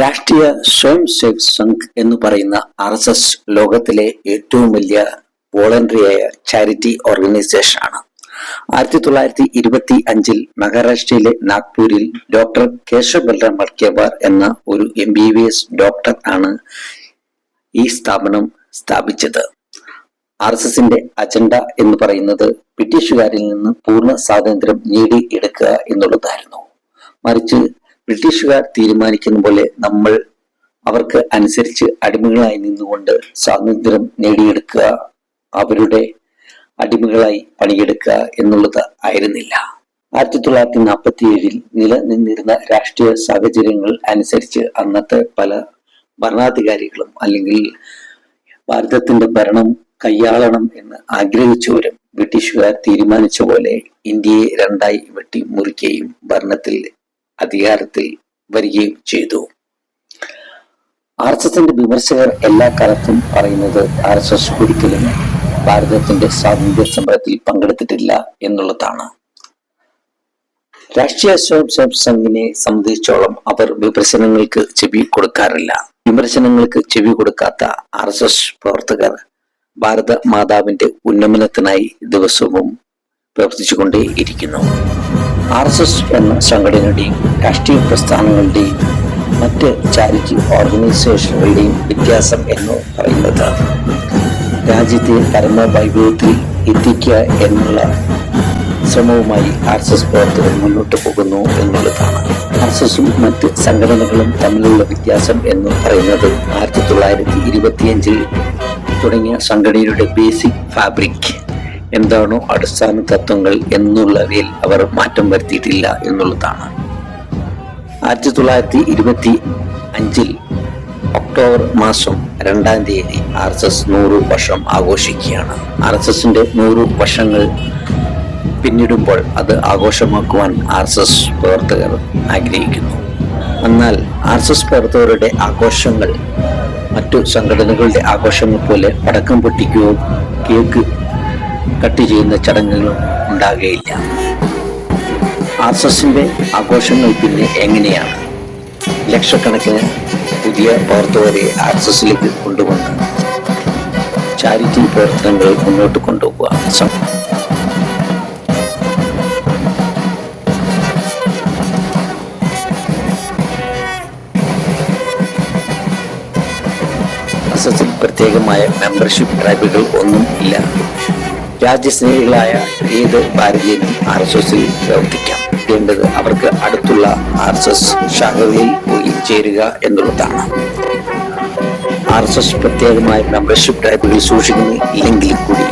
രാഷ്ട്രീയ സ്വയം സേവ് സംഘ് എന്ന് പറയുന്ന ആർ എസ് എസ് ലോകത്തിലെ ഏറ്റവും വലിയ വോളണ്ടറിയായ ചാരിറ്റി ഓർഗനൈസേഷൻ ആണ്. ആയിരത്തി തൊള്ളായിരത്തി ഇരുപത്തി അഞ്ചിൽ മഹാരാഷ്ട്രയിലെ നാഗ്പൂരിൽ ഡോക്ടർ കേശവ ബൽറാം മഡ്കേവാർ എന്ന ഒരു M B B S doctor ആണ് ഈ സ്ഥാപനം സ്ഥാപിച്ചത്. ആർ എസ് എസിന്റെ അജണ്ട എന്ന് പറയുന്നത് ബ്രിട്ടീഷുകാരിൽ നിന്ന് പൂർണ സ്വാതന്ത്ര്യം നേടിയെടുക്കുക എന്നുള്ളതായിരുന്നു. മറിച്ച് ബ്രിട്ടീഷുകാർ തീരുമാനിക്കുന്ന പോലെ നമ്മൾ അവർക്ക് അനുസരിച്ച് അടിമകളായി നിന്നുകൊണ്ട് സ്വാതന്ത്ര്യം നേടിയെടുക്കുക അവരുടെ അടിമകളായി പണിയെടുക്കുക എന്നുള്ളത് ആയിരുന്നില്ല. ആയിരത്തി തൊള്ളായിരത്തി നാൽപ്പത്തി ഏഴിൽ നിലനിന്നിരുന്ന രാഷ്ട്രീയ സാഹചര്യങ്ങൾ അനുസരിച്ച് അന്നത്തെ പല ഭരണാധികാരികളും അല്ലെങ്കിൽ ഭാരതത്തിന്റെ ഭരണം കൈയാളണം എന്ന് ആഗ്രഹിച്ചവരും ബ്രിട്ടീഷുകാർ തീരുമാനിച്ച പോലെ ഇന്ത്യയെ രണ്ടായി വെട്ടി മുറിക്കുകയും ഭരണത്തിൽ അധികാരത്തിൽ വരികയും ചെയ്തു. ആർ എസ് എസിന്റെ വിമർശകർ എല്ലാ കാലത്തും പറയുന്നത് ആർ എസ് എസ് ഒരിക്കലും ഭാരതത്തിന്റെ സ്വാതന്ത്ര്യ സമരത്തിൽ പങ്കെടുത്തിട്ടില്ല എന്നുള്ളതാണ്. രാഷ്ട്രീയ സ്വയം സേവക് സംഘിനെ സംബന്ധിച്ചോളം അവർ വിമർശനങ്ങൾക്ക് ചെവി കൊടുക്കാറില്ല. വിമർശനങ്ങൾക്ക് ചെവി കൊടുക്കാത്ത ആർ എസ് എസ് പ്രവർത്തകർ ഭാരത മാതാവിന്റെ ഉന്നമനത്തിനായി ദിവസവും പ്രവർത്തിച്ചുകൊണ്ടേയിരിക്കുന്നു. ആർ എസ് എസ് എന്ന സംഘടനയുടെയും രാഷ്ട്രീയ പ്രസ്ഥാനങ്ങളുടെയും മറ്റ് ചാരിറ്റി ഓർഗനൈസേഷനുകളുടെയും വ്യത്യാസം എന്ന് പറയുന്നത്. രാജ്യത്തെ പരമവൈഭവത്തിൽ എത്തിക്കുക എന്നുള്ള ശ്രമവുമായി ആർ എസ് എസ് പ്രവർത്തകർ മുന്നോട്ട് പോകുന്നു എന്നുള്ളതാണ്. ആർ എസ് എസും മറ്റ് സംഘടനകളും തമ്മിലുള്ള വ്യത്യാസം എന്ന് പറയുന്നത് ആയിരത്തി തൊള്ളായിരത്തി ഇരുപത്തിയഞ്ചിൽ തുടങ്ങിയ സംഘടനയുടെ ബേസിക് ഫാബ്രിക്. എന്താണോ അടിസ്ഥാന തത്വങ്ങൾ എന്നുള്ളവയിൽ അവർ മാറ്റം വരുത്തിയിട്ടില്ല എന്നുള്ളതാണ്. ആയിരത്തി തൊള്ളായിരത്തി ഇരുപത്തി അഞ്ചിൽ ഒക്ടോബർ മാസം രണ്ടാം തീയതി ആർ എസ് എസ് നൂറ് വർഷം ആഘോഷിക്കുകയാണ്. ആർ എസ് എസിന്റെ നൂറ് വർഷങ്ങൾ പിന്നിടുമ്പോൾ അത് ആഘോഷമാക്കുവാൻ ആർ എസ് എസ് പ്രവർത്തകർ ആഗ്രഹിക്കുന്നു. എന്നാൽ ആർ എസ് എസ് പ്രവർത്തകരുടെ ആഘോഷങ്ങൾ മറ്റു സംഘടനകളുടെ ആഘോഷങ്ങൾ പോലെ പടക്കം പൊട്ടിക്കുകയോ കേക്ക് കട്ട് ചെയ്യുന്ന ചടങ്ങുകളും ഉണ്ടാകുകയില്ല ആർ എസ് എസിന്റെ ആഘോഷങ്ങൾ പിന്നെ എങ്ങനെയാണ്? ലക്ഷക്കണക്കിന് പുതിയ പ്രവർത്തകരെ ആർ എസ് എസിലേക്ക് കൊണ്ടുവന്ന് ചാരിറ്റി പ്രവർത്തനങ്ങൾ മുന്നോട്ട് കൊണ്ടുപോകുക പ്രത്യേകമായ മെമ്പർഷിപ്പ് ട്രൈബുകൾ ഒന്നും ഇല്ല. രാജ്യസ്നേഹികളായ ഏത് ഭാരതീയനും ആർ എസ് എസിൽ പ്രവർത്തിക്കാം? ചെയ്യേണ്ടത് അവർക്ക് അടുത്തുള്ള ആർ എസ് എസ് ശാഖകളിൽ പോയി ചേരുക എന്നുള്ളതാണ്. ആർ എസ് എസ് പ്രത്യേകമായ മെമ്പർഷിപ്പ് ഡ്രൈവുകൾ സൂക്ഷിക്കുന്നില്ലെങ്കിൽ കൂടി.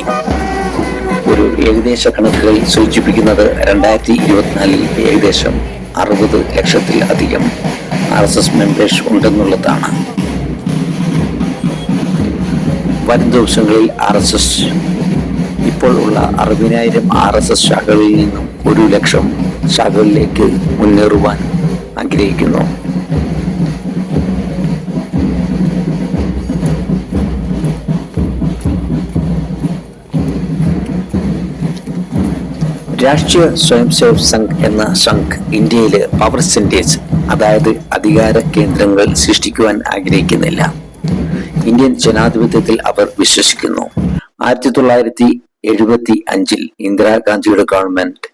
ഒരു ഏകദേശ കണക്കുകൾ സൂചിപ്പിക്കുന്നത് രണ്ടായിരത്തി ഇരുപത്തിനാലിൽ ഏകദേശം അറുപത് ലക്ഷത്തിൽ അധികം ആർ എസ് എസ് മെമ്പേഴ്സ് ഉണ്ടെന്നുള്ളതാണ്. വരും ദിവസങ്ങളിൽ ആർ എസ് എസ് ഇപ്പോൾ ഉള്ള അറുപതിനായിരം ആർ എസ് എസ് ശാഖകളിൽ നിന്നും ഒരു ലക്ഷം ശാഖകളിലേക്ക് മുന്നേറുവാൻ ആഗ്രഹിക്കുന്നു. രാഷ്ട്രീയ സ്വയം സേവ് സംഘ് എന്ന സംഘ് ഇന്ത്യയിലെ പവർ സെന്റേജ് അതായത് അധികാര കേന്ദ്രങ്ങൾ സൃഷ്ടിക്കുവാൻ ആഗ്രഹിക്കുന്നില്ല. ഇന്ത്യൻ ജനാധിപത്യത്തിൽ അവർ വിശ്വസിക്കുന്നു. ആയിരത്തി തൊള്ളായിരത്തി എഴുപത്തി അഞ്ചിൽ ഇന്ദിരാഗാന്ധിയുടെ ഗവൺമെന്റ്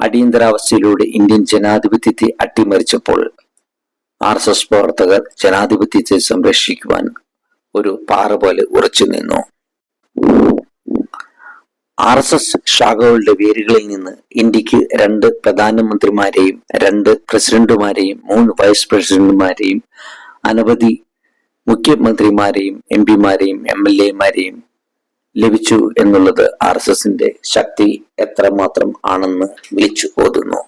അടിയന്തരാവസ്ഥയിലൂടെ ഇന്ത്യൻ ജനാധിപത്യത്തെ അട്ടിമറിച്ചപ്പോൾ ആർ എസ് എസ് പ്രവർത്തകർ ജനാധിപത്യത്തെ സംരക്ഷിക്കുവാൻ ഒരു പാറ പോലെ ഉറച്ചു നിന്നു. ആർ എസ് എസ് ശാഖകളുടെ വേരുകളിൽ നിന്ന് ഇന്ത്യയ്ക്ക് രണ്ട് പ്രധാനമന്ത്രിമാരെയും രണ്ട് പ്രസിഡന്റുമാരെയും മൂന്ന് വൈസ് പ്രസിഡന്റുമാരെയും അനവധി മുഖ്യമന്ത്രിമാരെയും എം പിമാരെയും എം എൽ എമാരെയും ലഭിച്ചു എന്നുള്ളത് ആർ എസ് എസിന്റെ ശക്തി എത്രമാത്രം ആണെന്ന് വിളിച്ചു ഓതുന്നു.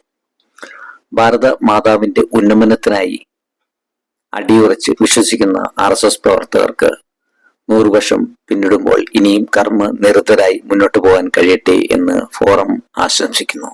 ഭാരത മാതാവിന്റെ ഉന്നമനത്തിനായി അടിയുറച്ച് വിശ്വസിക്കുന്ന ആർ എസ് എസ് പ്രവർത്തകർക്ക് നൂറ് വർഷം പിന്നിടുമ്പോൾ ഇനിയും കർമ്മ നിരതരായി മുന്നോട്ട് പോകാൻ കഴിയട്ടെ എന്ന് ഫോറം ആശംസിക്കുന്നു.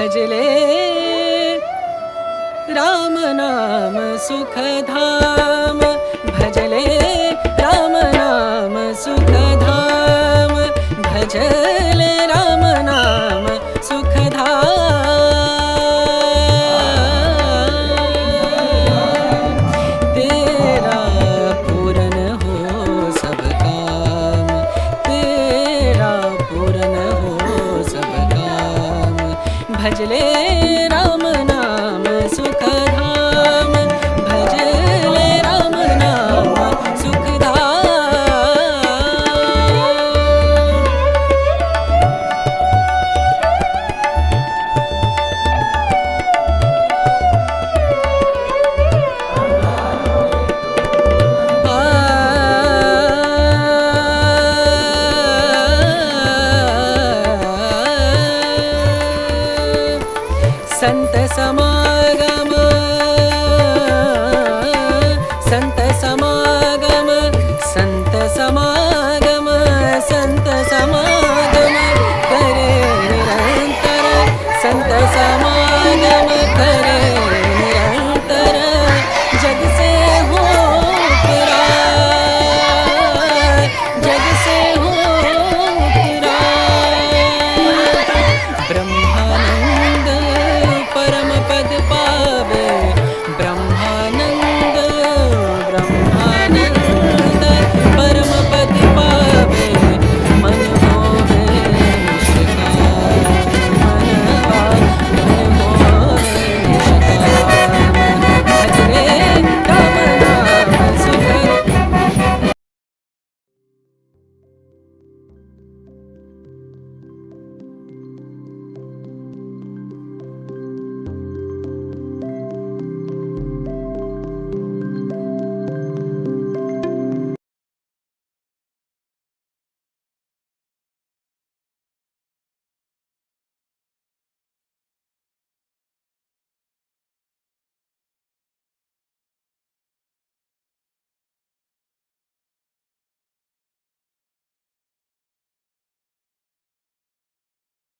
भजले। राम नाम सुखधाम राम नाम सुखधाम